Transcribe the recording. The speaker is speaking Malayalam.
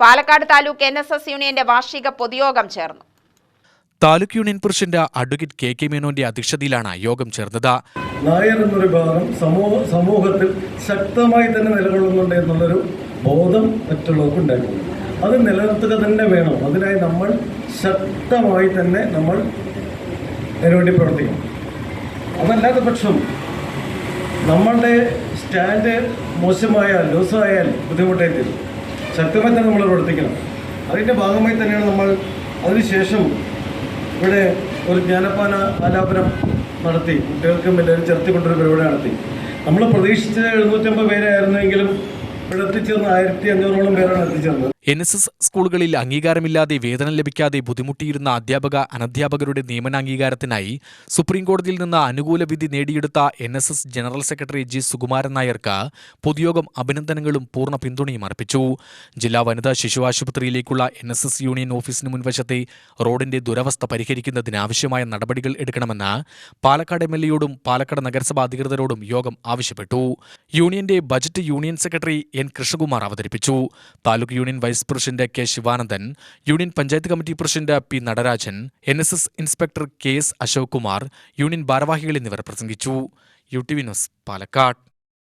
Palakkad taluk N S S യൂണിയന്റെ വാർഷിക പൊതുയോഗം ചേർന്നു. Taluk union president advocate K K മേനോന്റെ അധ്യക്ഷതയിലാണ് യോഗം ചേർന്നത്. നായർ എന്നൊരു ഭാഗം സമൂഹ സമൂഹത്തിൽ ശക്തമായി തന്നെ നിലകൊള്ളുന്നുണ്ട് എന്നുള്ളൊരു ബോധം മറ്റുള്ളവർക്ക് ഉണ്ടായിരുന്നു അത് നിലനിർത്തുക തന്നെ വേണം. അതിനായി നമ്മൾ ശക്തമായി തന്നെ നമ്മൾ അതിനുവേണ്ടി പ്രവർത്തിക്കണം. അതല്ലാത്ത പക്ഷം നമ്മളുടെ സ്റ്റാൻഡ് മോശമായാൽ ലൂസായാൽ ബുദ്ധിമുട്ടായി തീരും ശക്തമായി തന്നെ നമ്മൾ പ്രവർത്തിക്കണം. അതിന്റെ ഭാഗമായി തന്നെയാണ് നമ്മൾ അതിനുശേഷം ഇവിടെ ഒരു ജ്ഞാനപ്പാന ആലാപനം നടത്തി കുട്ടികൾക്കും എല്ലാവരും ചേർത്തിക്കൊണ്ടൊരു പരിപാടി നടത്തി. നമ്മൾ പ്രതീക്ഷിച്ച എഴുന്നൂറ്റമ്പത് പേരായിരുന്നെങ്കിലും എൻ എസ് എസ് സ്കൂളുകളിൽ അംഗീകാരമില്ലാതെ വേതനം ലഭിക്കാതെ ബുദ്ധിമുട്ടിയിരുന്ന അധ്യാപക അനധ്യാപകരുടെ നിയമനാംഗീകാരത്തിനായി സുപ്രീം കോടതിയിൽ നിന്ന് അനുകൂല വിധി നേടിയെടുത്ത N S S general secretary G Sukumaran നായർക്ക് പൊതുയോഗം അഭിനന്ദനങ്ങളും പൂർണ പിന്തുണയും അർപ്പിച്ചു. ജില്ലാ വനിതാ ശിശു ആശുപത്രിയിലേക്കുള്ള എൻ എസ് എസ് യൂണിയൻ ഓഫീസിന് മുൻവശത്തെ റോഡിന്റെ ദുരവസ്ഥ പരിഹരിക്കുന്നതിനാവശ്യമായ നടപടികൾ എടുക്കണമെന്ന് പാലക്കാട് എം എൽ എയോടും പാലക്കാട് നഗരസഭാ അധികൃതരോടും യോഗം ആവശ്യപ്പെട്ടു. യൂണിയന്റെ ബജറ്റ് യൂണിയൻ സെക്രട്ടറി കൃഷ്ണകുമാർ അവതരിപ്പിച്ചു. Taluk union vice president K Sivanandan union panchayat committee president P Natarajan N S S inspector K S Ashok Kumar union ഭാരവാഹികൾ എന്നിവർ പ്രസംഗിച്ചു. U T V news Palakkad.